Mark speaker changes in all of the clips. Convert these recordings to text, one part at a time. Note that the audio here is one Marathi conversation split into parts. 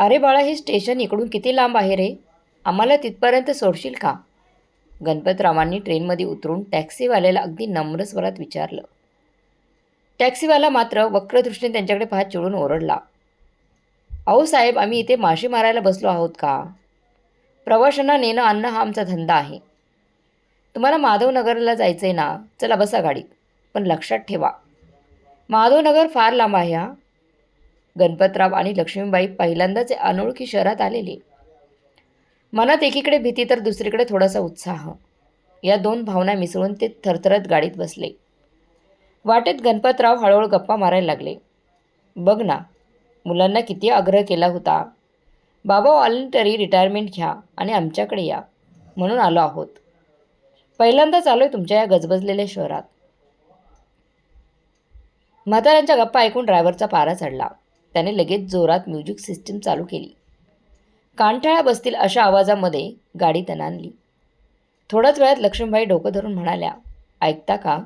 Speaker 1: अरे बाळा हे स्टेशन इकडून किती लांब आहे रे? आम्हाला तिथपर्यंत सोडशील का? गणपतरावांनी ट्रेनमध्ये उतरून टॅक्सीवाल्याला अगदी नम्र स्वरात विचारलं. टॅक्सीवाला मात्र वक्रदृष्टीने त्यांच्याकडे पाहत चिडून ओरडला. अहो साहेब आम्ही इथे मासे मारायला बसलो आहोत का? प्रवाशांना नेणं आणणं हा आमचा धंदा आहे. तुम्हाला माधवनगरला जायचं आहे ना चला बसा गाडीत. पण लक्षात ठेवा. माधवनगर फार लांब आहे हा. गणपतराव आणि लक्ष्मीबाई पहिल्यांदाच अनोळखी शहरात आलेली. मनात एकीकडे भीती तर दुसरीकडे थोडासा उत्साह. या दोन भावना मिसळून ते थरथरत गाडीत बसले. वाटेत गणपतराव हळूहळू गप्पा मारायला लागले. बघ ना मुलांना किती आग्रह केला होता. बाबा वॉलंटरी रिटायरमेंट घ्या आणि आमच्याकडे या. म्हणून आलो आहोत. पहिल्यांदाच आलो आहे तुमच्या या गजबजलेल्या शहरात. म्हाताऱ्यांच्या गप्पा ऐकून ड्रायव्हरचा पारा चढला. त्याने लगेच जोरात म्युझिक सिस्टीम चालू केली. कानठाळ्या बसतील अशा आवाजामध्ये गाडी तणानली. थोड्याच वेळात लक्ष्मीबाई डोकं धरून म्हणाल्या ऐकता का?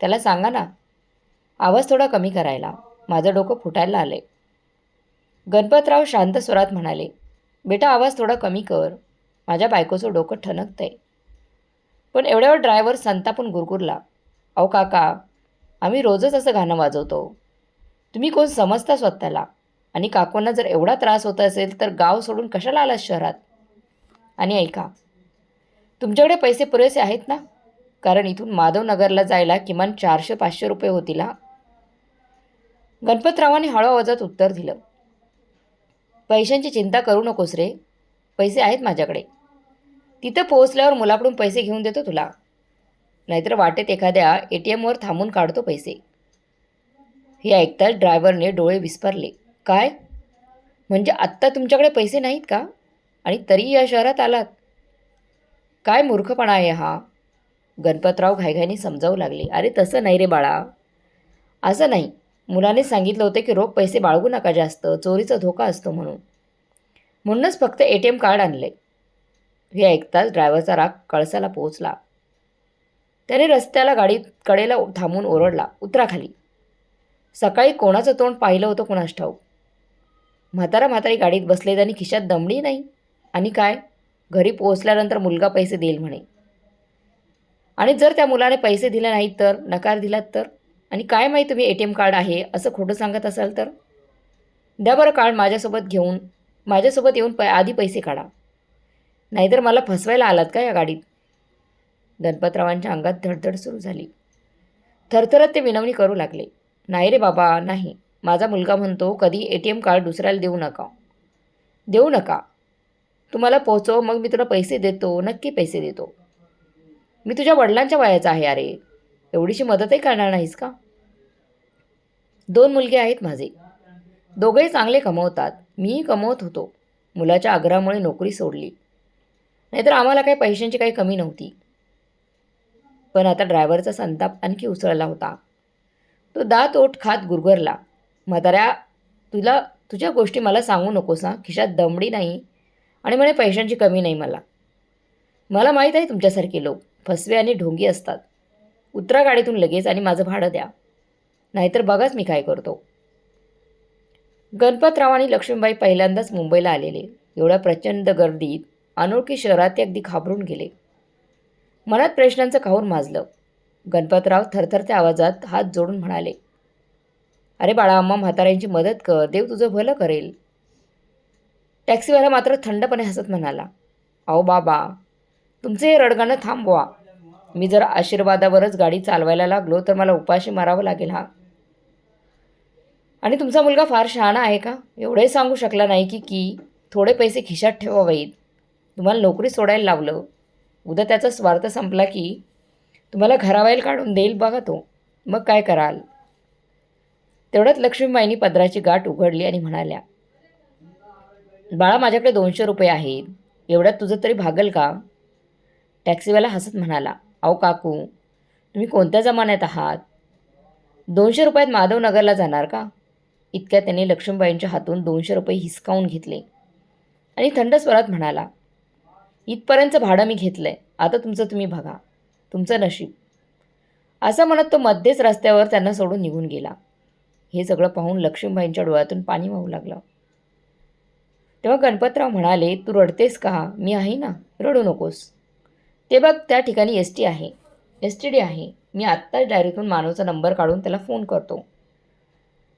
Speaker 1: त्याला सांगा ना. आवाज थोडा कमी करायला. माझं डोकं फुटायला आलंय गणपतराव शांत स्वरात म्हणाले बेटा आवाज थोडा कमी कर. माझ्या बायकोचं डोकं ठणकतंय. पण एवढ्यावर ड्रायव्हर संतापून गुरगुरला अहो काका आम्ही रोजच असं गाणं वाजवतो. तुम्ही कोण समजता स्वतःला? आणि काकूंना जर एवढा त्रास होत असेल तर गाव सोडून कशाला आलात शहरात? आणि ऐका तुमच्याकडे पैसे पुरेसे आहेत ना? कारण इथून माधवनगरला जायला किमान चारशे पाचशे रुपये होतील हा. गणपतरावांनी हळू आवाजात उत्तर दिलं. पैशांची चिंता करू नकोस रे. पैसे आहेत माझ्याकडे. तिथं पोहोचल्यावर मुलाकडून पैसे घेऊन देतो तुला. नाहीतर वाटेत एखाद्या ए टी एमवर थांबून काढतो पैसे. हे ऐकताच ड्रायव्हरने डोळे विस्परले. काय? म्हणजे आत्ता तुमच्याकडे पैसे नाहीत का? आणि तरी या शहरात आलात? काय मूर्खपणा आहे हा? गणपतराव घाईघाईने समजावू लागले. अरे तसं नाही रे बाळा. असं नाही. मुलाने सांगितलं होतं की रोख पैसे बाळगू नका जास्त. चोरीचा धोका असतो म्हणून. म्हणूनच फक्त ए टी एम कार्ड आणले हे ऐकताच ड्रायव्हरचा राग कळसाला पोहोचला. त्याने रस्त्याला गाडी कडेला थांबून ओरडला. उतरा खाली. सकाळी कोणाचं तोंड पाहिलं होतं कोणास ठाऊक? म्हातारा म्हातारी गाडीत बसले आणि खिशात दमडी नाही. आणि काय? घरी पोहोचल्यानंतर मुलगा पैसे देईल म्हणे. आणि जर त्या मुलाने पैसे दिले नाहीत तर? नकार दिलात तर? आणि काय माहीत तुम्ही ए टी एम कार्ड आहे? असं खोटं सांगत असाल तर? द्या बरं कार्ड माझ्यासोबत घेऊन. माझ्यासोबत येऊन प आधी पैसे काढा. नाहीतर मला फसवायला आलात का या गाडीत? गणपतरावांच्या अंगात धडधड सुरू झाली. थरथरत ते विनवणी करू लागले. नाही रे बाबा नाही. माझा मुलगा म्हणतो कधी ए टी एम कार्ड दुसऱ्याला देऊ नका. देऊ नका? तुम्हाला पोहोचव मग मी तुला पैसे देतो नक्की पैसे देतो. मी तुझ्या वडिलांच्या वयाचा आहे अरे. एवढीशी मदतही करणार नाहीस का? दोन मुलगे आहेत माझे. दोघेही चांगले कमवतात. मीही कमवत होतो. मुलाच्या आग्रहामुळे नोकरी सोडली. नाहीतर आम्हाला काही पैशांची काही कमी नव्हती. पण आता ड्रायव्हरचा संताप आणखी उसळला होता. तो दात ओठ खात गुरगरला. म्हाताऱ्या तुला तुझ्या गोष्टी मला सांगू नकोस हा. खिशात दमडी नाही आणि म्हणे पैशांची कमी नाही मला. मला माहीत आहे तुमच्यासारखे लोक. फसवे आणि ढोंगी असतात. उतरा गाडीतून लगेच आणि माझं भाडं द्या. नाहीतर बघाच मी काय करतो. गणपतराव आणि लक्ष्मीबाई पहिल्यांदाच मुंबईला आलेले. एवढ्या प्रचंड गर्दीत अनोळखी शहरात ते अगदी घाबरून गेले. मनात प्रश्नांचं खाऊन माजलं. गणपतराव थरथरत्या आवाजात हात जोडून म्हणाले अरे बाळा अम्मा म्हाताऱ्यांची मदत कर देव तुझं भलं करेल. टॅक्सीवाला मात्र थंडपणे हसत म्हणाला अहो बाबा तुमचे हे रडगाणं थांबवा. मी जर आशीर्वादावरच गाडी चालवायला लागलो तर मला उपाशी मारावं लागेल हा. आणि तुमचा मुलगा फार शहाणा आहे का? एवढंही सांगू शकला नाही की की थोडे पैसे खिशात ठेवावेत. तुम्हाला नोकरी सोडायला लावलं. उद्या त्याचा स्वार्थ संपला की तुम्हाला घराबाहेर काढून देईल बघा तो. मग काय कराल? तेवढ्यात लक्ष्मीबाईंनी पदराची गाठ उघडली आणि म्हणाल्या बाळा माझ्याकडे दोनशे रुपये आहेत. एवढ्यात तुझं तरी भागल का? टॅक्सीवाला हसत म्हणाला अहो काकू तुम्ही कोणत्या जमान्यात आहात? दोनशे रुपयात माधवनगरला जाणार का? इतक्या त्याने लक्ष्मीबाईंच्या हातून दोनशे रुपये हिसकावून घेतले आणि थंड स्वरात म्हणाला इथपर्यंतचं भाडं मी घेतलं आहे आता तुमचं तुम्ही बघा. तुमचं नशीब. असं म्हणत तो मध्येच रस्त्यावर त्यांना सोडून निघून गेला. हे सगळं पाहून लक्ष्मीबाईंच्या डोळ्यातून पाणी वाहू लागलं. तेव्हा गणपतराव म्हणाले तू रडतेस का? मी आहे ना? रडू नकोस. ते बघ त्या ठिकाणी एस टी आहे. एस टी डी आहे. मी आत्ताच डायरीतून मानवचा नंबर काढून त्याला फोन करतो.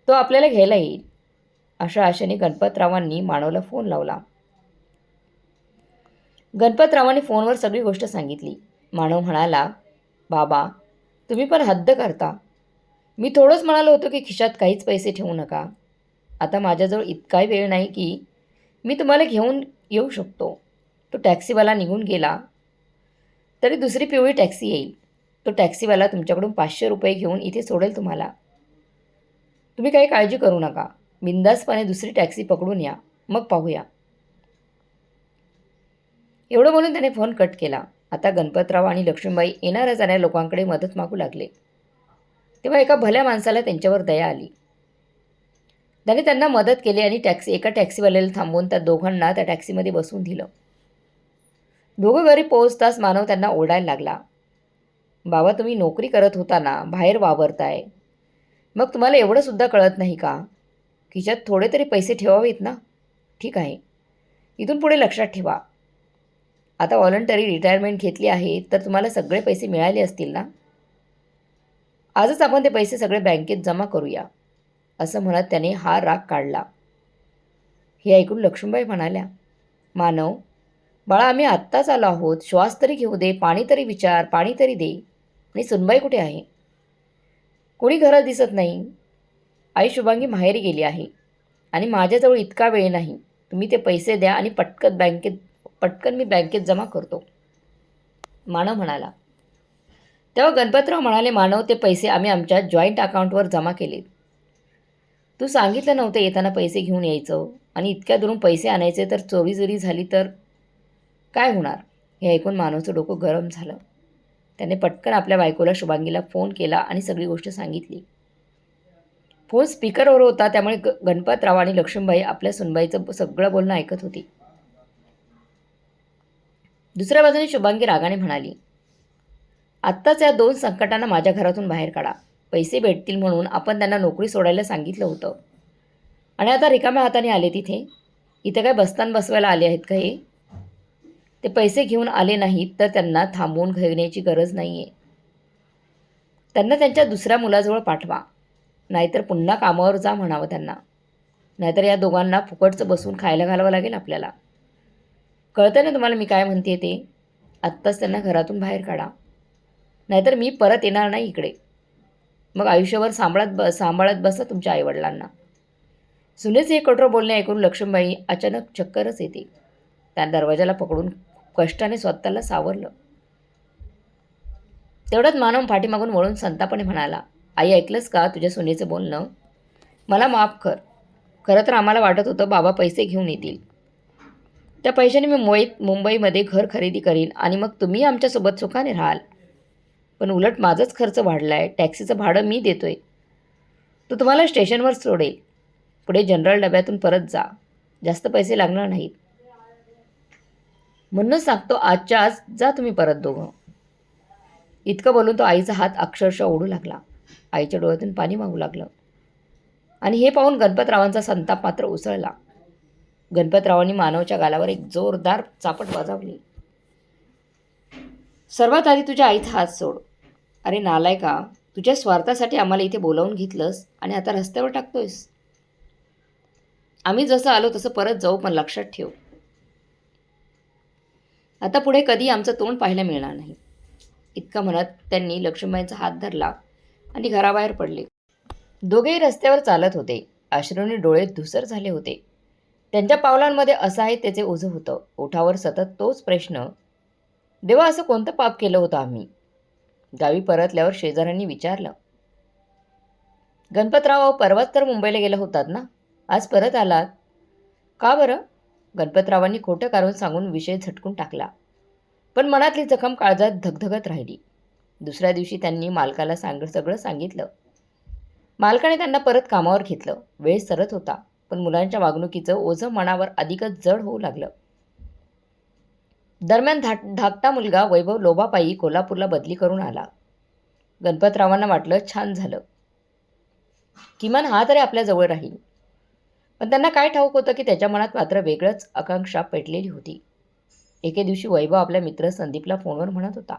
Speaker 1: तो आपल्याला घ्यायला येईल. अशा आशेने गणपतरावांनी मानवला फोन लावला. गणपतरावांनी फोनवर सगळी गोष्ट सांगितली. मानव म्हणाला बाबा तुम्ही पण हद्द करता. मी थोडंच म्हणालो होतो की खिशात काहीच पैसे ठेवू नका. आता माझ्याजवळ इतकाही वेळ नाही की मी तुम्हाला घेऊन येऊ शकतो. तो टॅक्सीवाला निघून गेला. तरी दुसरी पिवळी टॅक्सी येईल. तो टॅक्सीवाला तुमच्याकडून पाचशे रुपये घेऊन इथे सोडेल तुम्हाला. तुम्ही काही काळजी करू नका. बिंदासपणे दुसरी टॅक्सी पकडून या. मग पाहूया. एवढं बोलून त्याने फोन कट केला. आता गणपतराव आणि लक्ष्मीबाई येणाऱ्या जाणाऱ्या लोकांकडे मदत मागू लागले. तेव्हा एका भल्या माणसाला त्यांच्यावर दया आली. त्याने त्यांना मदत केली आणि टॅक्सी एका टॅक्सीवाल्याला थांबवून त्या दोघांना त्या टॅक्सीमध्ये बसवून दिलं. दोघं घरी पोहोचताच मानव त्यांना ओरडायला लागला. बाबा तुम्ही नोकरी करत होता ना बाहेर वावरताय. मग तुम्हाला एवढंसुद्धा कळत नाही का? खिशात थोडे तरी पैसे ठेवावेत ना? ठीक आहे. इथून पुढे लक्षात ठेवा. आता व्हॉलंटरी रिटायरमेंट घेतली आहे तर तुम्हाला सगळे पैसे मिळाले असतील ना? आजच आपण ते पैसे सगळे बँकेत जमा करूया असं म्हणत त्याने हा राग काढला. हे ऐकून लक्ष्मीबाई म्हणाल्या मानव बाळा आम्ही आत्ताच आलो आहोत. श्वास तरी घेऊ दे पाणी तरी विचार पाणी तरी दे. आणि सुनबाई कुठे आहे? कोणी घरात दिसत नाही. आई शुभांगी माहेरी गेली आहे आणि माझ्याजवळ इतका वेळ नाही. तुम्ही ते पैसे द्या आणि पटकन बँकेत पटकन मी बँकेत जमा करतो. मानव म्हणाला. तेव्हा गणपतराव म्हणाले मानव ते पैसे आम्ही आमच्या जॉईंट अकाउंटवर जमा केले तू सांगितलं नव्हतं येताना पैसे घेऊन यायचं आणि इतक्या दुरून पैसे आणायचे तर चोरी जरी झाली तर काय होणार? हे ऐकून मानवचं डोकं गरम झालं. त्याने पटकन आपल्या बायकोला शुभांगीला फोन केला आणि सगळी गोष्ट सांगितली. फोन स्पीकरवर होता त्यामुळे ग गणपतराव आणि लक्ष्मीबाई आपल्या सुनबाईचं सगळं बोलणं ऐकत होती. दुसऱ्या बाजूने शुभांगी रागाने म्हणाली आत्ताच या दोन संकटांना माझ्या घरातून बाहेर काढा. पैसे भेटतील म्हणून आपण त्यांना नोकरी सोडायला सांगितलं होतं. आणि आता रिकाम्या हाताने आले तिथे. इथे काय बस्तान बसवायला आले आहेत का हे? ते पैसे घेऊन आले नाहीत तर त्यांना थांबवून घेण्याची गरज नाही आहे त्यांना त्यांच्या दुसऱ्या मुलाजवळ पाठवा. नाहीतर पुन्हा कामावर जा म्हणावं त्यांना. नाहीतर या दोघांना फुकटचं बसून खायला घालावं लागेल आपल्याला. कळतं ना तुम्हाला मी काय म्हणते ते? आत्ताच त्यांना घरातून बाहेर काढा. नाहीतर मी परत येणार नाही इकडे. मग आयुष्यभर सांभाळत ब सांभाळत बसा तुमच्या आईवडिलांना. सुनेचे हे कठोर बोलणे ऐकून लक्ष्मीबाई अचानक चक्करच येते. त्या दरवाजाला पकडून कष्टाने स्वतःला सावरलं. तेवढ्यात मानव पाठीमागून वळून संतापणे म्हणाला आई ऐकलंच का तुझ्या सुनेचं बोलणं? मला माफ कर. खरं तर आम्हाला वाटत होतं बाबा पैसे घेऊन येतील. त्या पैशाने मी मुंबईत मुंबईमध्ये घर खरेदी करीन आणि मग तुम्ही आमच्यासोबत सुखाने राहाल. पण उलट माझाच खर्च वाढला आहे टॅक्सीचं भाडं मी देतो आहे तो तुम्हाला स्टेशनवर सोडेल. पुढे जनरल डब्यातून परत जा. जास्त पैसे लागणार नाहीत. म्हणूनच सांगतो आजच्या आज जा तुम्ही परत दोघं. इतकं बोलून तो आईचा हात अक्षरशः ओढू लागला. आईच्या डोळ्यातून पाणी मागू लागलं. आणि हे पाहून गणपतरावांचा संताप मात्र उसळला. गणपतरावांनी मानवच्या गालावर एक जोरदार चापट वाजवली. सर्वात आधी तुझ्या आईचा हात सोड. अरे नालाय का तुझ्या स्वार्थासाठी आम्हाला इथे बोलावून घेतलंस आणि आता रस्त्यावर टाकतोयस. आम्ही जसं आलो तसं परत जाऊ पण लक्षात ठेव. आता पुढे कधी आमचं तोंड पाहायला मिळणार नाही. इतका म्हणत त्यांनी लक्ष्मीबाईंचा हात धरला आणि घराबाहेर पडले. दोघेही रस्त्यावर चालत होते. अश्रूने डोळे धुसर झाले होते. त्यांच्या पावलांमध्ये असं आहे त्याचे ओझं होतं. ओठावर सतत तोच प्रश्न. देवा असं कोणतं पाप केलं होतं आम्ही? गावी परतल्यावर शेजाऱ्यांनी विचारलं. गणपतराव परवाच तर मुंबईला गेला होतात ना? आज परत आलात? का बरं? गणपतरावांनी खोटं कारण सांगून विषय झटकून टाकला. पण मनातली जखम काळजात धगधगत राहिली. दुसऱ्या दिवशी त्यांनी मालकाला सांग सगळं सांगितलं. मालकाने त्यांना परत कामावर घेतलं. वेळ सरत होता. पण मुलांच्या वागणुकीचं ओझं मनावर अधिकच जड होऊ लागलं. दरम्यान धाट धाकटा मुलगा वैभव लोभापायी कोल्हापूरला बदली करून आला. गणपतरावांना वाटलं छान झालं. किमान हा तरी आपल्याजवळ राहील. पण त्यांना काय ठाऊक होतं की त्याच्या मनात मात्र वेगळंच आकांक्षा पेटलेली होती. एके दिवशी वैभव आपल्या मित्र संदीपला फोनवर म्हणत होता.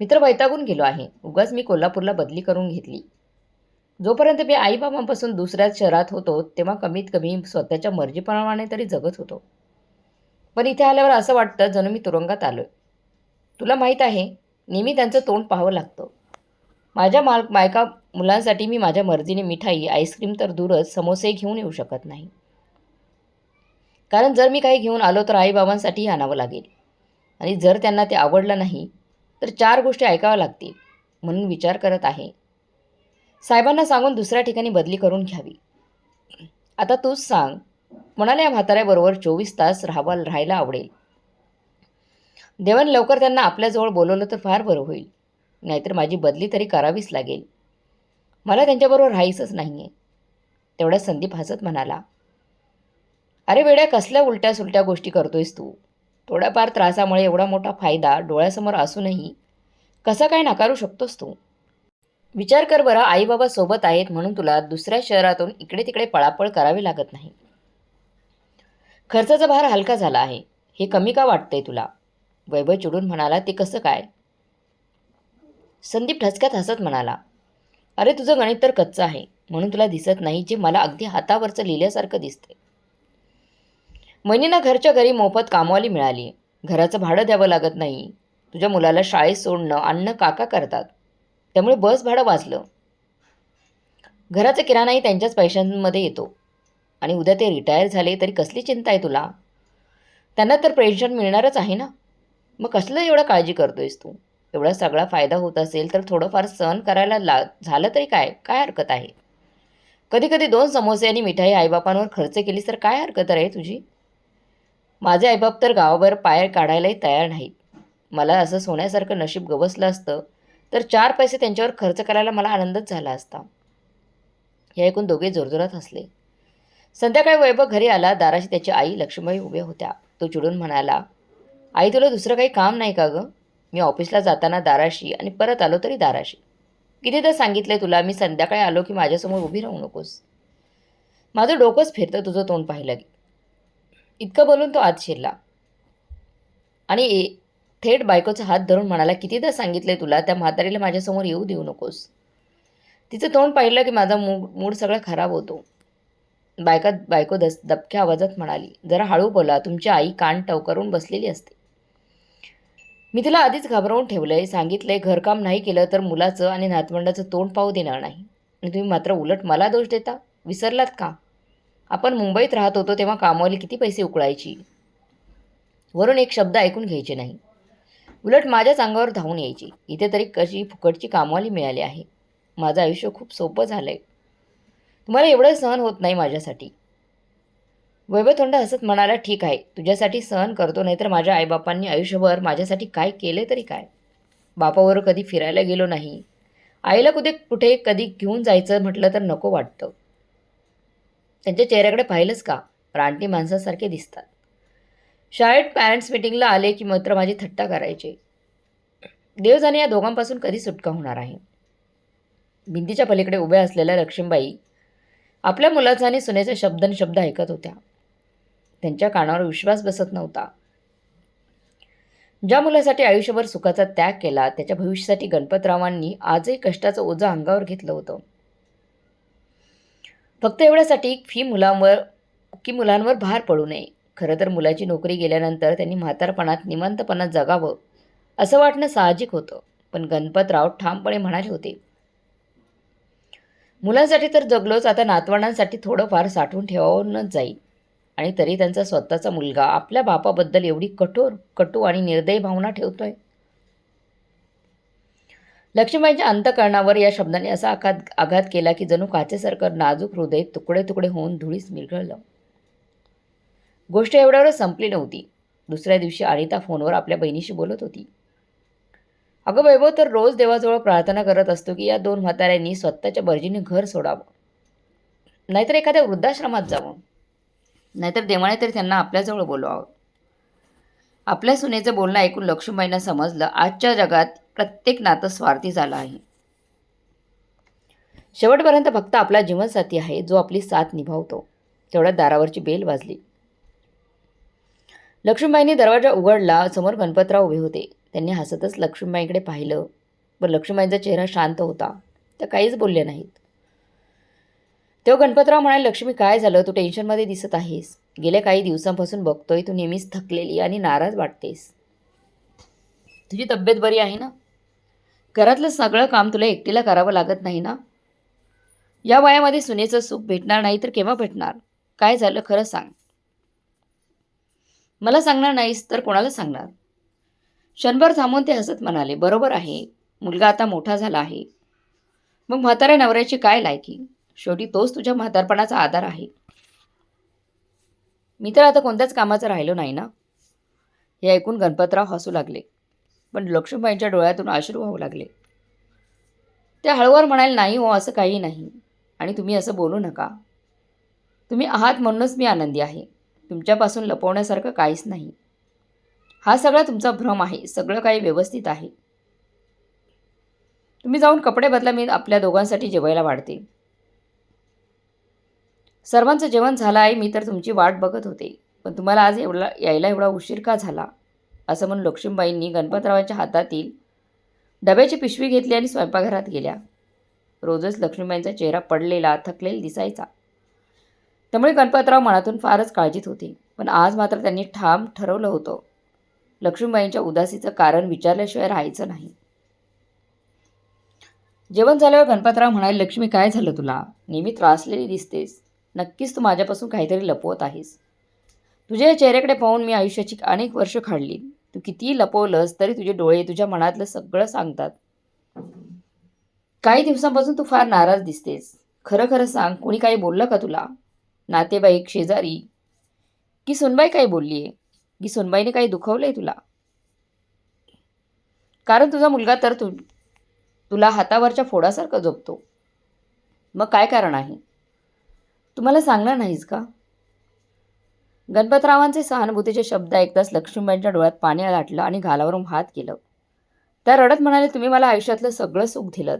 Speaker 1: मित्र वैतागून गेलो आहे. उगाच मी कोल्हापूरला बदली करून घेतली. जोपर्यंत मी आईबाबांपासून दुसऱ्याच शहरात होतो तेव्हा कमीत कमी स्वतःच्या मर्जीप्रमाणे तरी जगत होतो. पण इथे आल्यावर असं वाटतं जणू मी तुरुंगात आलो आहे तुला माहीत आहे नेहमी त्यांचं तोंड पाहावं लागतं. माझ्या माल बायका मुलांसाठी मी माझ्या मर्जीने मिठाई आईस्क्रीम तर दूरच समोसे घेऊन येऊ शकत नाही. कारण जर मी काही घेऊन आलो तर आईबाबांसाठीही आणावं लागेल. आणि जर त्यांना ते आवडलं नाही तर चार गोष्टी ऐकाव्या लागतील म्हणून विचार करत आहे. साहेबांना सांगून दुसऱ्या ठिकाणी बदली करून घ्यावी. आता तूच सांग कोणाला या म्हाताऱ्याबरोबर चोवीस तास राहावा राहायला आवडेल. देवन लवकर त्यांना आपल्याजवळ बोलवलं तर फार बरं होईल. नाहीतर माझी बदली तरी करावीच लागेल. मला त्यांच्याबरोबर राहायचंच नाही आहे तेवढ्या संदीप हसत म्हणाला अरे वेड्या कसल्या उलट्या सुलट्या गोष्टी करतोयस तू? थोड्याफार त्रासामुळे एवढा मोठा फायदा डोळ्यासमोर असूनही कसा काय नाकारू शकतोस तू? विचार कर बरं आईबाबा सोबत आहेत म्हणून तुला दुसऱ्या शहरातून इकडे तिकडे पळापळ करावी लागत नाही. खर्चाचा भार हलका झाला आहे. हे कमी का वाटतंय तुला? वैभव चिडून म्हणाला ते कसं काय? संदीप ठसक्यात हसत म्हणाला अरे तुझं गणित तर कच्चं आहे. म्हणून तुला दिसत नाही जे मला अगदी हातावरचं लिहिल्यासारखं दिसते महिनीना घरच्या घरी मोफत कामवाली मिळाली. घराचं भाडं द्यावं लागत नाही. तुझ्या मुलाला शाळेत सोडणं आणणं काका करतात. त्यामुळे बस भाडं वाचलं. घराचा किराणाही त्यांच्याच पैशांमध्ये येतो. आणि उद्या ते रिटायर झाले तरी कसली चिंता आहे तुला? त्यांना तर पेन्शन मिळणारच आहे ना? मग कसलं एवढं काळजी करतोयस तू? एवढा सगळा फायदा होत असेल तर थोडंफार सहन करायला ला झालं तरी काय? काय हरकत आहे? कधी कधी दोन समोसे आणि मिठाई आईबापांवर खर्च केलीस तर काय हरकत आहे तुझी? माझे आईबाप तर गावाभर पाय काढायलाही तयार नाहीत. मला असं सोन्यासारखं नशीब गवसलं असतं. तर चार पैसे त्यांच्यावर खर्च करायला मला आनंदच झाला असता. हे ऐकून दोघे जोरजोरात हसले. संध्याकाळी वैभव घरी आला दाराशी त्याची आई लक्ष्मीबाई उभ्या होत्या. तो चिडून म्हणाला आई तुला दुसरं काही काम नाही का गं? मी ऑफिसला जाताना दाराशी आणि परत आलो तरी दाराशी. कितीदा सांगितलं तुला मी संध्याकाळी आलो की माझ्यासमोर उभी राहू नकोस. माझं डोकंच फिरतं तुझं तोंड पाहिलं की इतकं बोलून तो आत शिरला. आणि ए- थेट बायकोचा हात धरून म्हणाला कितीदा सांगितले तुला त्या म्हातारीला माझ्यासमोर येऊ देऊ नकोस. तिचं तोंड पाहिलं की माझा मूड मूड सगळा खराब होतो. बायका बायको दस दबक्या आवाजात म्हणाली जरा हळू बोला तुमची आई कान टवकरून बसलेली असते. मी तिला आधीच घाबरवून ठेवलंय सांगितलंय घरकाम नाही केलं तर मुलाचं आणि नातवंडाचं तोंड पाहू देणार नाही. आणि तुम्ही मात्र उलट मला दोष देता? विसरलात का? आपण मुंबईत राहत होतो तेव्हा कामावली किती पैसे उकळायची? वरून एक शब्द ऐकून घ्यायचे नाही. उलट माझ्याच अंगावर धावून यायची. इथे तरी कशी फुकटची कामवाली मिळाली आहे. माझं आयुष्य खूप सोपं झालं आहे तुम्हाला एवढं सहन होत नाही माझ्यासाठी. वैभव थोंड हसत म्हणाला ठीक आहे तुझ्यासाठी सहन करतो नाहीतर माझ्या आईबापांनी आयुष्यभर माझ्यासाठी काय केले तरी काय? बापावर कधी फिरायला गेलो नाही. आईला कुठे कुठे कधी घेऊन जायचं म्हटलं तर नको वाटतं. त्यांच्या चेहऱ्याकडे पाहिलंच का? रानटी माणसासारखे दिसतात. शाळेत पॅरेंट्स मिटिंगला आले की मात्र माझी थट्टा करायचे. देवजाने या दोघांपासून कधी सुटका होणार आहे? भिंतीच्या पलीकडे उभ्या असलेल्या लक्ष्मीबाई आपल्या मुलाचा आणि सुनेचे शब्दन शब्द ऐकत होत्या. त्यांच्या कानावर विश्वास बसत नव्हता. ज्या मुलासाठी आयुष्यभर सुखाचा त्याग केला त्याच्या भविष्यासाठी गणपतरावांनी आजही कष्टाचं ओझं अंगावर घेतलं होतं. फक्त एवढ्यासाठी फी मुलांवर की मुलांवर भार पडू नये. खरं तर मुलाची नोकरी गेल्यानंतर त्यांनी म्हातारपणात निमंतपणात जगावं असं वाटणं साहजिक होतं. पण गणपतराव ठामपणे म्हणाले होते मुलांसाठी तर जगलोच आता नातवंडांसाठी थोडंफार साठवून ठेवावूनच जाईल. आणि तरी त्यांचा स्वतःचा मुलगा आपल्या बापाबद्दल एवढी कठोर कटू आणि निर्दयी भावना ठेवतोय. लक्ष्मीबाईंच्या अंतकरणावर या शब्दाने असा आघात आघात केला की जणू काचेसारखं नाजूक हृदय तुकडे तुकडे होऊन धुळीस मिरघळलं गोष्ट एवढ्यावरच संपली नव्हती. दुसऱ्या दिवशी अनिता फोनवर आपल्या बहिणीशी बोलत होती. अगं वैभव तर रोज देवाजवळ प्रार्थना करत असतो की या दोन म्हाताऱ्यांनी स्वतःच्या मर्जीने घर सोडावं. नाहीतर एखाद्या वृद्धाश्रमात जावं. नाहीतर देवाने तरी त्यांना आपल्याजवळ बोलवावं. आपल्या सुनेचं बोलणं ऐकून लक्ष्मीबाईंना समजलं आजच्या जगात प्रत्येक नातं स्वार्थी झालं आहे. शेवटपर्यंत फक्त आपला जीवनसाथी आहे जो आपली साथ निभावतो. तेवढ्यात दारावरची बेल वाजली. लक्ष्मीबाईंनी दरवाजा उघडला समोर गणपतराव उभे होते. त्यांनी हसतच लक्ष्मीबाईंकडे पाहिलं. पण लक्ष्मीबाईंचा चेहरा शांत होता. त्या काहीच बोलल्या नाहीत. तेव्हा गणपतराव म्हणाले लक्ष्मी काय झालं? तू टेन्शनमध्ये दिसत आहेस. गेल्या काही दिवसांपासून बघतोय तू नेहमीच थकलेली आणि नाराज वाटतेस. तुझी तब्येत बरी आहे ना? घरातलं सगळं काम तुला एकटीला करावं लागत नाही ना? या वयामध्ये सुनेचं सुख भेटणार नाही तर केव्हा भेटणार? काय झालं खरं सांग. मला सांगणार नाहीस तर कोणाला सांगणार? क्षणभर थांबून ते हसत म्हणाले बरोबर आहे. मुलगा आता मोठा झाला आहे. मग म्हाताऱ्या नवऱ्याची काय लायकी? शेवटी तोच तुझ्या म्हातारपणाचा आधार आहे. मी तर आता कोणत्याच कामाचं राहिलो नाही ना? हे ऐकून गणपतराव हसू लागले. पण लक्ष्मीबाईंच्या डोळ्यातून अश्रू वाहू लागले. ते हळूवार म्हणाले नाही हो असं काही नाही. आणि तुम्ही असं बोलू नका. तुम्ही आहात म्हणूनच मी आनंदी आहे. तुमच्यापासून लपवण्यासारखं काहीच नाही. हा सगळा तुमचा भ्रम आहे. सगळं काही व्यवस्थित आहे. तुम्ही जाऊन कपडे बदला मी आपल्या दोघांसाठी जेवायला वाढते. सर्वांचं जेवण झालं आहे. मी तर तुमची वाट बघत होते. पण तुम्हाला आज एवढा यायला एवढा उशीर का झाला? असं म्हणून लक्ष्मीबाईंनी गणपतरावांच्या हातातील डब्याची पिशवी घेतली आणि स्वयंपाकघरात गेल्या. रोजच लक्ष्मीबाईंचा चेहरा पडलेला थकलेला दिसायचा. त्यामुळे गणपतराव मनातून फारच काळजीत होती. पण आज मात्र त्यांनी ठाम ठरवलं होतं. लक्ष्मीबाईंच्या उदासीचं कारण विचारल्याशिवाय राहायचं नाही. जेवण झाल्यावर गणपतराव म्हणाले लक्ष्मी काय झालं तुला? नेहमी त्रासलेली दिसतेस. नक्कीच तू माझ्यापासून काहीतरी लपवत आहेस. तुझ्या या चेहऱ्याकडे पाहून मी आयुष्याची अनेक वर्ष काढली. तू कितीही लपवलंस तरी तुझे डोळे तुझ्या मनातलं सगळं सांगतात. काही दिवसांपासून तू फार नाराज दिसतेस. खरं खरं सांग कोणी काही बोललं का तुला? नातेवाईक शेजारी. की सुनबाई काही बोलली आहे की सुनबाईने काही दुखवलं आहे तुला? कारण तुझा मुलगा तर तू तुला हातावरच्या फोडासारखं झोपतो मग काय कारण आहे? तुम्हाला सांगणार नाहीस का? गणपतरावांचे सहानुभूतीचे शब्द ऐकताच लक्ष्मीबाईंच्या डोळ्यात पाणी लाटलं आणि घालावरून हात केलं. त्या रडत म्हणाले तुम्ही मला आयुष्यातलं सगळं सुख दिलं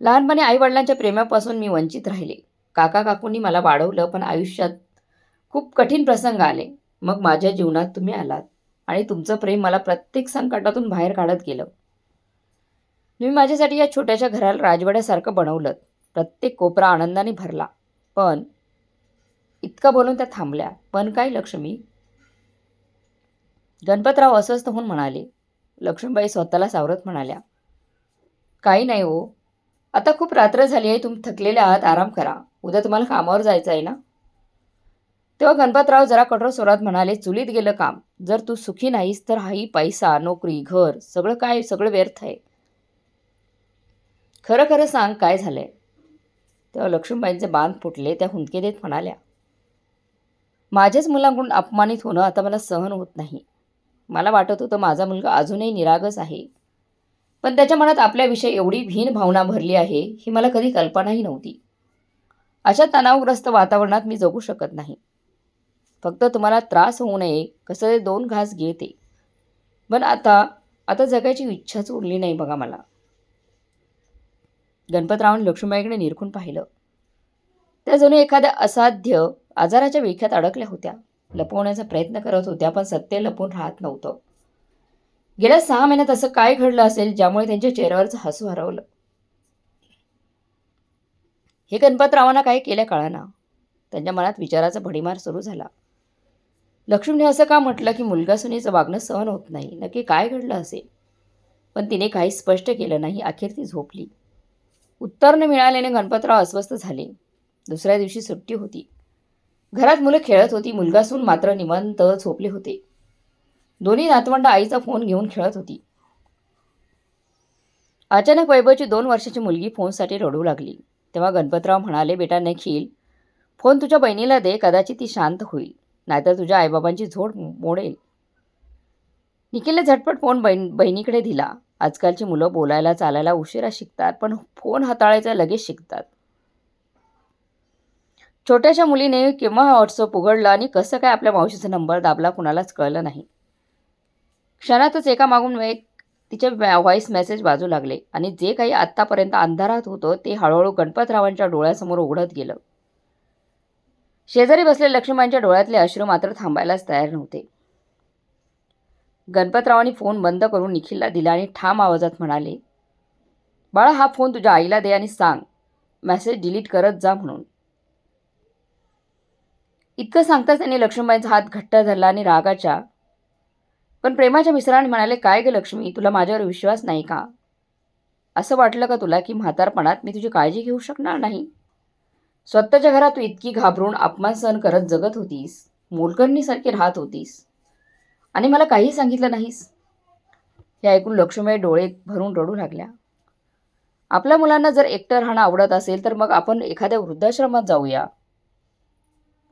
Speaker 1: लहानपणी आईवडिलांच्या प्रेमापासून मी वंचित राहिले. काका काकूंनी मला वाढवलं पण आयुष्यात खूप कठीण प्रसंग आले. मग माझ्या जीवनात तुम्ही आलात आणि तुमचं प्रेम मला प्रत्येक संकटातून बाहेर काढत गेलं. तुम्ही माझ्यासाठी या छोट्याशा घराला राजवाड्यासारखं बनवलं. प्रत्येक कोपरा आनंदाने भरला. पण इतकं बोलून त्या थांबल्या. पण काय लक्ष्मी? गणपतराव अस्वस्थ होऊन म्हणाले. लक्ष्मीबाई स्वतःला सावरत म्हणाल्या. काही नाही हो. आता खूप रात्र झाली आहे तुम्ही थकलेले आहात आराम करा. उद्या तुम्हाला कामावर जायचं आहे ना? तेव्हा गणपतराव जरा कठोर स्वरात म्हणाले चुलीत गेलं काम. जर तू सुखी नाहीस तर हाही पैसा नोकरी घर सगळं काय सगळं व्यर्थ आहे. खरं खरं सांग काय झालंय? तेव्हा लक्ष्मीबाईंचे बांध फुटले त्या हुंदके देत म्हणाल्या माझ्याच मुलांकडून अपमानित होणं आता मला सहन होत नाही. मला वाटत होतं माझा मुलगा अजूनही निरागस आहे. पण त्याच्या मनात आपल्याविषयी एवढी भीन भावना भरली आहे ही मला कधी कल्पनाही नव्हती. अशा तणावग्रस्त वातावरणात मी जगू शकत नाही. फक्त तुम्हाला त्रास होऊ नये कसं ते दोन घास घेते पण आता आता जगायची इच्छाच उरली नाही बघा मला. गणपतरावांनी लक्ष्मीबाईकडे निरखून पाहिलं. त्या जणू एखाद्या असाध्य आजाराच्या विख्यात अडकल्या होत्या. लपवण्याचा प्रयत्न करत होत्या पण सत्य लपून राहत नव्हतं. गेल्या सहा महिन्यात असं काय घडलं असेल ज्यामुळे त्यांच्या चेहऱ्यावरचं हसू हरवलं? हे गणपतरावांना काय केल्या काळाना. त्यांच्या मनात विचाराचा भडीमार सुरू झाला. लक्ष्मीने असं का म्हटलं की मुलगा सुनेचं वागणं सहन होत नाही? नक्की काय घडलं असेल? पण तिने काही स्पष्ट केलं नाही अखेर ती झोपली. उत्तर न मिळाल्याने गणपतराव अस्वस्थ झाले. दुसऱ्या दिवशी सुट्टी होती. घरात मुलं खेळत होती. मुलगासून मात्र निवंत झोपले होते. दोन्ही नातवंड आईचा फोन घेऊन खेळत होती. अचानक वैभवची दोन वर्षाची मुलगी फोनसाठी रडू लागली. तेव्हा गणपतराव म्हणाले बेटा नखील फोन तुझ्या बहिणीला दे कदाचित ती शांत होईल. नाहीतर तुझ्या आईबाबांची झोड मोडेल. निखिलने झटपट फोन बहीण बहिणीकडे दिला. आजकालची मुलं बोलायला चालायला उशिरा शिकतात पण फोन हाताळायचा लगेच शिकतात. छोट्याशा मुलीने केव्हा व्हॉट्सअप उघडलं आणि कसं काय आपल्या मावशीचा नंबर दाबला कुणालाच कळलं नाही. क्षणातच एका मागून एक तिचे व्हॉईस मेसेज वाजू लागले आणि जे काही आत्तापर्यंत अंधारात होतं ते हळूहळू गणपतरावांच्या डोळ्यासमोर उघडत गेलं. शेजारी बसले लक्ष्मीबाईंच्या डोळ्यातले अश्रू मात्र थांबायलाच तयार नव्हते. गणपतरावांनी फोन बंद करून निखिलला दिला आणि ठाम आवाजात म्हणाले बाळा हा फोन तुझ्या आईला दे आणि सांग. मेसेज डिलीट करत जा म्हणून. इतकं सांगताच त्यांनी लक्ष्मीबाईंचा हात घट्ट धरला आणि रागाच्या पण प्रेमाच्या मिसराने म्हणाले काय ग लक्ष्मी तुला माझ्यावर विश्वास नाही का? असं वाटलं का तुला की म्हातारपणात मी तुझी काळजी घेऊ शकणार नाही? स्वतःच्या घरात तू इतकी घाबरून अपमान सहन करत जगत होतीस मोलकरणीसारखी राहत होतीस. आणि मला काही सांगितलं नाहीस. हे ऐकून लक्ष्मीबाई डोळे भरून रडू लागल्या. आपल्या मुलांना जर एकटं राहणं आवडत असेल तर मग आपण एखाद्या वृद्धाश्रमात जाऊया.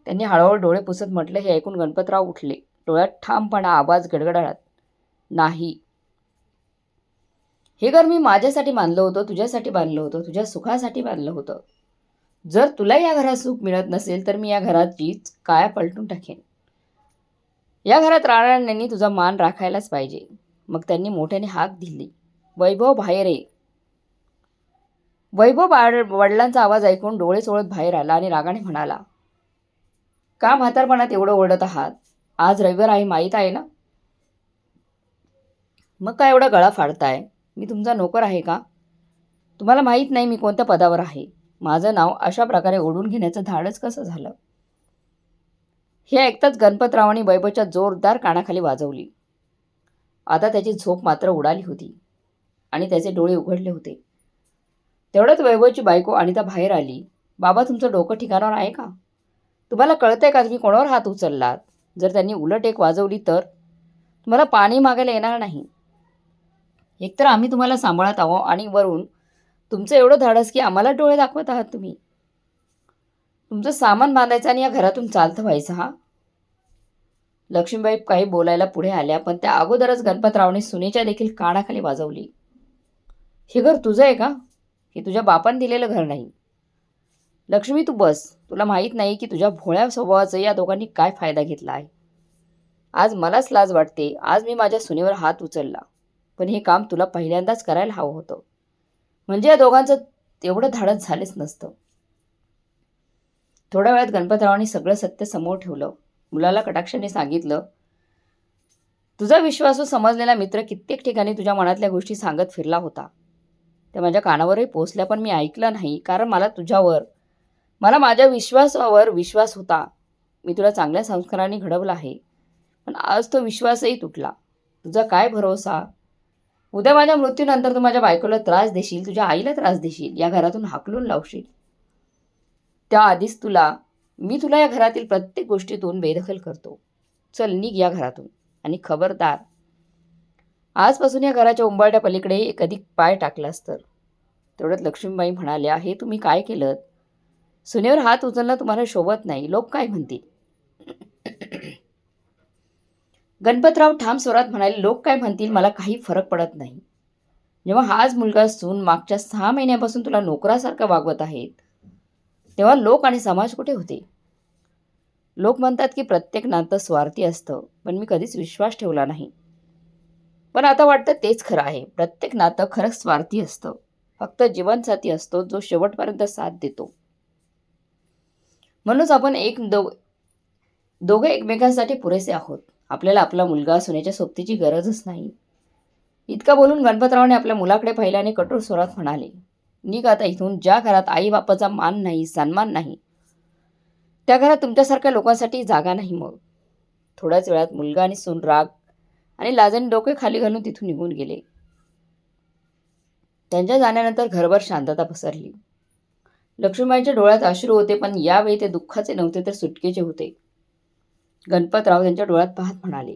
Speaker 1: त्यांनी हळूहळू डोळे पुसत म्हटलं हे ऐकून गणपतराव उठले. डोळ्यात ठामपणा आवाज गडगडाळात नाही. हे घर मी माझ्यासाठी बांधलं होतं तुझ्यासाठी बांधलं होतं तुझ्या सुखासाठी बांधलं होतं. जर तुला या घरात सुख मिळत नसेल तर मी या घराचीच काया पलटून टाकेन. या घरात राहणाऱ्यांनी तुझा मान राखायलाच पाहिजे. मग त्यांनी मोठ्याने हाक दिली. वैभव बाहेर ये. वैभव बाळ वडिलांचा आवाज ऐकून डोळे चोळत बाहेर आला आणि रागाने म्हणाला का म्हातारपणात एवढं ओरडत आहात? आज रविवार आहे माहीत आहे ना? मग काय एवढा गळा फाडताय? मी तुमचा नोकर आहे का? तुम्हाला माहीत नाही मी कोणत्या पदावर आहे. माझं नाव अशा प्रकारे ओढून घेण्याचं धाडच कसं झालं? हे ऐकताच गणपतरावांनी वैभवच्या जोरदार कानाखाली वाजवली. आता त्याची झोप मात्र उडाली होती आणि त्याचे डोळे उघडले होते. तेवढ्यात वैभवची बायको अनिता बाहेर आली. बाबा तुमचं डोकं ठिकाणावर आहे का? तुम्हाला कळतंय का तुम्ही कोणावर हात उचललात? जर त्यांनी उलट एक वाजवली तर? तुम्हाला पाणी मागायला येणार नाही. एकतर आम्ही तुम्हाला सांभाळत आहो आणि वरून तुमचं एवढं धाडस की आम्हाला डोळे दाखवत आहात तुम्ही. तुमचं सामान बांधायचं आणि या घरातून चालतं व्हायचं हा? लक्ष्मीबाई काही बोलायला पुढे आल्या पण त्या अगोदरच गणपतरावने सुनेच्या देखील कानाखाली वाजवली. हे घर तुझं आहे का? हे तुझ्या बापान दिलेलं घर नाही. लक्ष्मी तू बस. तुला माहीत नाही की तुझ्या भोळ्या स्वभावाचा या दोघांनी काय फायदा घेतला आहे. आज मलाच लाज वाटते. आज मी माझ्या सुनेवर हात उचलला. पण हे काम तुला पहिल्यांदाच करायला हवं होतं. म्हणजे या दोघांचं तेवढं धाडस झालेच नसतं. थोड्या वेळात गणपतरावांनी सगळं सत्य समोर ठेवलं. मुलाला कटाक्षाने सांगितलं तुझा विश्वासू समजलेला मित्र कित्येक ठिकाणी तुझ्या मनातल्या गोष्टी सांगत फिरला होता. त्या माझ्या कानावरही पोचल्या पण मी ऐकलं नाही. कारण मला तुझ्यावर मला माझ्या विश्वासावर विश्वास होता. मी तुला चांगल्या संस्कारांनी घडवलं आहे. पण आज तो विश्वासही तुटला. तुझा काय भरोसा? उद्या माझ्या मृत्यूनंतर तू माझ्या बायकोला त्रास देशील तुझ्या आईला त्रास देशील या घरातून हाकलून लावशील. त्याआधीच तुला मी तुला या घरातील प्रत्येक गोष्टीतून बेदखल करतो. चल निघ या घरातून. आणि खबरदार. आजपासून या घराच्या उंबाळट्या पलीकडे कधी पाय टाकलास तर. तेवढ्यात लक्ष्मीबाई म्हणाल्या हे तुम्ही काय केलं सुनेवर हात उचलणं तुम्हाला शोभत नाही. लोक काय म्हणतील? गणपतराव ठाम स्वरात म्हणाले लोक काय म्हणतील? मला काही फरक पडत नाही. जेव्हा हाच मुलगा सून मागच्या सहा महिन्यापासून तुला नोकरासारखं वागवत आहेत तेव्हा लोक आणि समाज कुठे होते? लोक म्हणतात की प्रत्येक नातं स्वार्थी असतं पण मी कधीच विश्वास ठेवला नाही. पण आता वाटतं तेच खरं आहे. प्रत्येक नातं खरंच स्वार्थी असतं. फक्त जीवनसाथी असतो जो शेवटपर्यंत साथ देतो. म्हणूनच आपण एक दो दोघे एकमेकांसाठी पुरेसे आहोत. आपल्याला आपला मुलगा सुनेच्या सोबतीची गरजच नाही. इतका बोलून गणपतरावने आपल्या मुलाकडे पाहिल्याने कठोर स्वरात म्हणाले निघ आता इथून. ज्या घरात आई बापाचा मान नाही सन्मान नाही त्या घरात तुमच्यासारख्या लोकांसाठी जागा नाही मग. थोड्याच वेळात मुलगा आणि सून राग आणि लाजाने डोके खाली घालून तिथून निघून गेले. त्यांच्या जाण्यानंतर घरभर शांतता पसरली. लक्ष्मीबाईंच्या डोळ्यात अश्रू होते पण यावेळी ते दुःखाचे नव्हते तर सुटकेचे होते. गणपतराव त्यांच्या डोळ्यात पाहत म्हणाले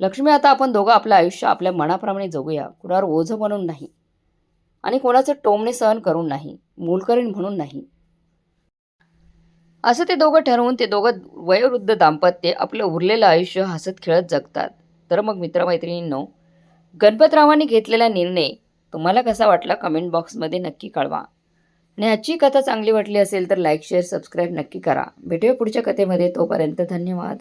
Speaker 1: लक्ष्मी आता आपण दोघं आपलं आयुष्य आपल्या मनाप्रमाणे जगूया. कुणावर ओझं म्हणून नाही. आणि कोणाचं टोमणे सहन करून नाही. मूलकरीण म्हणून नाही. असं ते दोघं ठरवून ते दोघं वयोवृद्ध दाम्पत्य आपलं उरलेलं आयुष्य हसत खेळत जगतात. तर मग मित्रमैत्रिणींनो गणपतरावांनी घेतलेला निर्णय तुम्हाला कसा वाटला कमेंट बॉक्समध्ये नक्की कळवा. आणि आजची कथा चांगली वाटली असेल तर लाईक शेअर सबस्क्राईब नक्की करा. भेटूया पुढच्या कथेमध्ये. तोपर्यंत धन्यवाद.